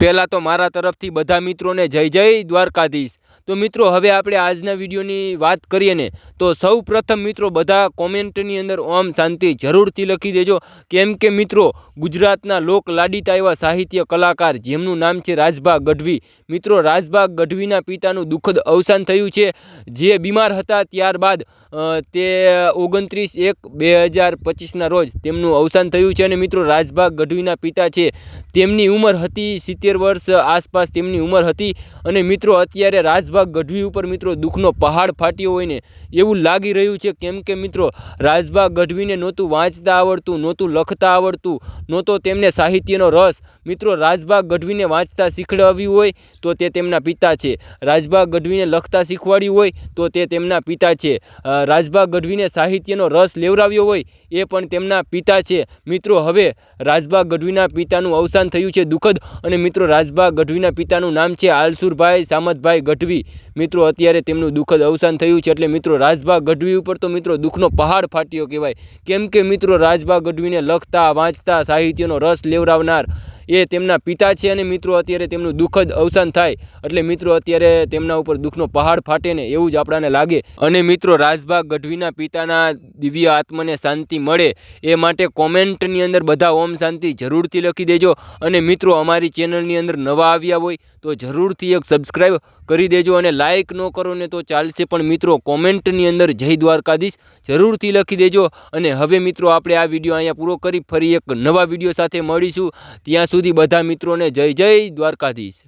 પહેલાં તો મારા તરફથી બધા મિત્રોને જય જય દ્વારકાધીશ. તો મિત્રો, હવે આપણે આજના વિડીયોની વાત કરીએ ને, તો સૌ પ્રથમ મિત્રો બધા કોમેન્ટની અંદર ઓમ શાંતિ જરૂરથી લખી દેજો. કેમ કે મિત્રો, ગુજરાતના લોક લાડીતા એવા સાહિત્ય કલાકાર જેમનું નામ છે રાજભા ગઢવી. મિત્રો રાજભા ગઢવીના પિતાનું દુઃખદ અવસાન થયું છે. જે બીમાર હતા ત્યારબાદ તે ઓગણત્રીસ એક બે હજાર પચીસના રોજ તેમનું અવસાન થયું છે અને મિત્રો રાજભાગ ગઢવીના પિતા છે. તેમની ઉંમર હતી સિત્તેર વર્ષ આસપાસ તેમની ઉંમર હતી અને મિત્રો અત્યારે રાજભાગ ગઢવી ઉપર મિત્રો દુઃખનો પહાડ ફાટ્યો હોય ને એવું લાગી રહ્યું છે. કેમ કે મિત્રો રાજભાગ ગઢવીને નહોતું વાંચતા આવડતું, નહોતું લખતા આવડતું, નહોતો તેમને સાહિત્યનો રસ. મિત્રો રાજભાગ ગઢવીને વાંચતા શીખડાવ્યું હોય તો તે તેમના પિતા છે. રાજભાગ ગઢવીને લખતા શીખવાડ્યું હોય તો તે તેમના પિતા છે. રાજભાગ ગઢવીને સાહિત્યનો રસ લેવડાવ્યો હોય એ પણ તેમના પિતા છે. મિત્રો, હવે રાજભા ગઢવીના પિતાનું અવસાન થયું છે દુઃખદ અને મિત્રો, રાજભા ગઢવીના પિતાનું નામ છે આલસુરભાઈ સામતભાઈ ગઢવી. મિત્રો, અત્યારે તેમનું દુઃખદ અવસાન થયું છે એટલે મિત્રો, રાજભા ગઢવી ઉપર તો મિત્રો દુઃખનો પહાડ ફાટ્યો કહેવાય. કેમ કે મિત્રો, રાજભા ગઢવીને લખતા, વાંચતા સાહિત્યનો રસ લેવડાવનાર એ તેમના પિતા છે અને મિત્રો અત્યારે તેમનું દુઃખદ અવસાન થાય. એટલે મિત્રો અત્યારે તેમના ઉપર દુઃખનો પહાડ ફાટે ને એવું જ આપણાને લાગે. અને મિત્રો રાજભાગ ગઢવીના પિતાના દિવ્ય આત્માને શાંતિ મળે એ માટે કોમેન્ટની અંદર બધા ઓમ શાંતિ જરૂરથી લખી દેજો. અને મિત્રો અમારી ચેનલની અંદર નવા આવ્યા હોય તો જરૂરથી એક સબસ્ક્રાઈબ કરી દેજો અને લાઇક ન કરો ને તો ચાલશે. પણ મિત્રો કોમેન્ટની અંદર જય દ્વારકાધીશ જરૂરથી લખી દેજો. અને હવે મિત્રો, આપણે આ વીડિયો અહીંયા પૂરો કરી ફરી એક નવા વીડિયો સાથે મળીશું. ત્યાં સુધી બધા મિત્રોને જય જય દ્વારકાધીશ.